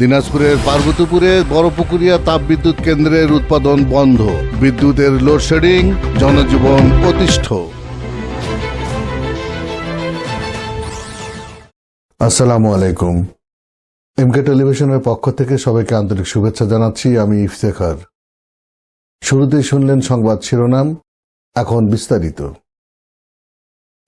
দিনাজপুরের পার্বতীপুরে বড়পুকুরিয়া তাপবিদ্যুৎ কেন্দ্রের উৎপাদন বন্ধ। বিদ্যুতের লোডশেডিং, জনজীবন অতিষ্ঠ। আসসালামু আলাইকুম। এমকে টেলিভিশনের পক্ষ থেকে সবাইকে আন্তরিক শুভেচ্ছা জানাচ্ছি, আমি ইফতেখার। শুরুতেই শুনলেন সংবাদ শিরোনাম, এখন বিস্তারিত।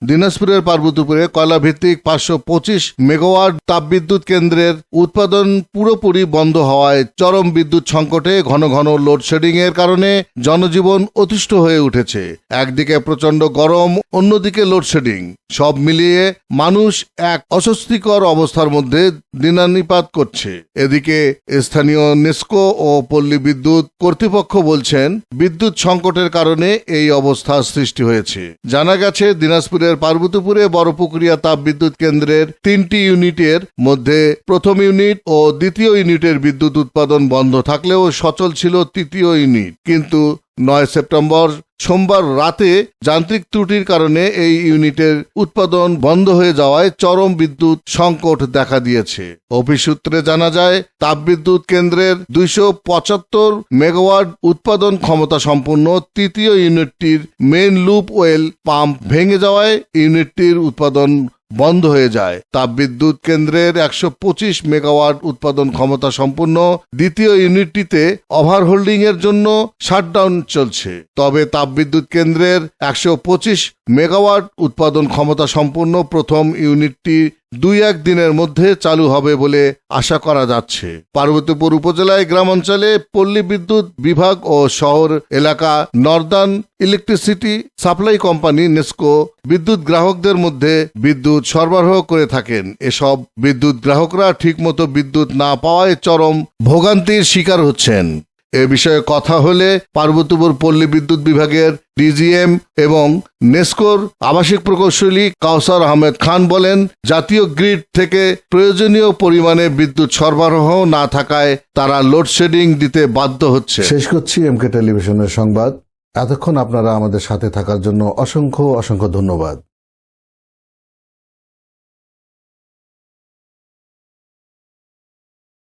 দিনাজপুরের পার্বতীপুরে কয়লা ভিত্তিক পাঁচশো পঁচিশ মেগাওয়াট তাপবিদ্যুৎ কেন্দ্রের উৎপাদন পুরোপুরি বন্ধ হওয়ায় চরম বিদ্যুৎ সংকটে ঘন ঘন লোডশেডিং এর কারণে জনজীবন অতিষ্ঠ হয়ে উঠেছে। একদিকে প্রচণ্ড গরম, অন্যদিকে লোডশেডিং। সব মিলিয়ে মানুষ এক অস্বস্তিকর অবস্থার মধ্যে দিনানিপাত করছে। এদিকে স্থানীয় নেস্কো ও পল্লী বিদ্যুৎ কর্তৃপক্ষ বলছেন, বিদ্যুৎ সংকটের কারণে এই অবস্থা সৃষ্টি হয়েছে। জানা গেছে দিনাজপুরের পার্বতীপুরে বড়পুকুরিয়া তাপবিদ্যুৎ কেন্দ্রের তিনটি ইউনিটের মধ্যে প্রথম ইউনিট ও দ্বিতীয় ইউনিটের বিদ্যুৎ উৎপাদন বন্ধ থাকলেও সচল ছিল তৃতীয় ইউনিট। কিন্তু নয় সেপ্টেম্বর সোমবার রাতে যান্ত্রিক ত্রুটির কারণে এই ইউনিটের উৎপাদন বন্ধ হয়ে যাওয়ায় চরম বিদ্যুৎ সংকট দেখা দিয়েছে। অফিস সূত্রে জানা যায়, তাপবিদ্যুৎ কেন্দ্রের দুইশো পঁচাত্তর মেগাওয়াট উৎপাদন ক্ষমতা সম্পন্ন তৃতীয় ইউনিটটির মেন লুপ ওয়েল পাম্প ভেঙে যাওয়ায় ইউনিটটির উৎপাদন বন্ধ হয়ে যায়। তাপ বিদ্যুৎ কেন্দ্রের একশো পঁচিশ মেগাওয়াট উৎপাদন ক্ষমতা সম্পন্ন দ্বিতীয় ইউনিটটিতে ওভারহোল্ডিং এর জন্য শাটডাউন চলছে। তবে তাপবিদ্যুৎ কেন্দ্রের একশো পঁচিশ মেগাওয়াট উৎপাদন ক্ষমতা সম্পন্ন প্রথম ইউনিটটি দুই এক দিনের মধ্যে চালু হবে বলে আশা করা যাচ্ছে। পার্বতীপুর উপজেলায় গ্রাম অঞ্চলে পল্লী বিদ্যুৎ বিভাগ ও শহর এলাকা northern electricity supply company NESCO বিদ্যুৎ গ্রাহকদের মধ্যে বিদ্যুৎ সরবরাহ করে থাকেন। এসব বিদ্যুৎ গ্রাহকরা ঠিকমতো বিদ্যুৎ না পাওয়ায় চরম ভোগান্তির শিকার হচ্ছেন। এ বিষয়ে কথা হলে পার্বতীপুর পল্লী বিদ্যুৎ বিভাগের ডিজিএম এবং নেস্কোর আবাসিক প্রকৌশলী কাউসার আহমেদ খান বলেন, জাতীয় গ্রিড থেকে প্রয়োজনীয় পরিমাণে বিদ্যুৎ সরবরাহ না থাকায় তারা লোডশেডিং দিতে বাধ্য হচ্ছে। শেষ করছি এমকে টেলিভিশনের সংবাদ। এতক্ষণ আপনারা আমাদের সাথে থাকার জন্য অসংখ্য অসংখ্য ধন্যবাদ।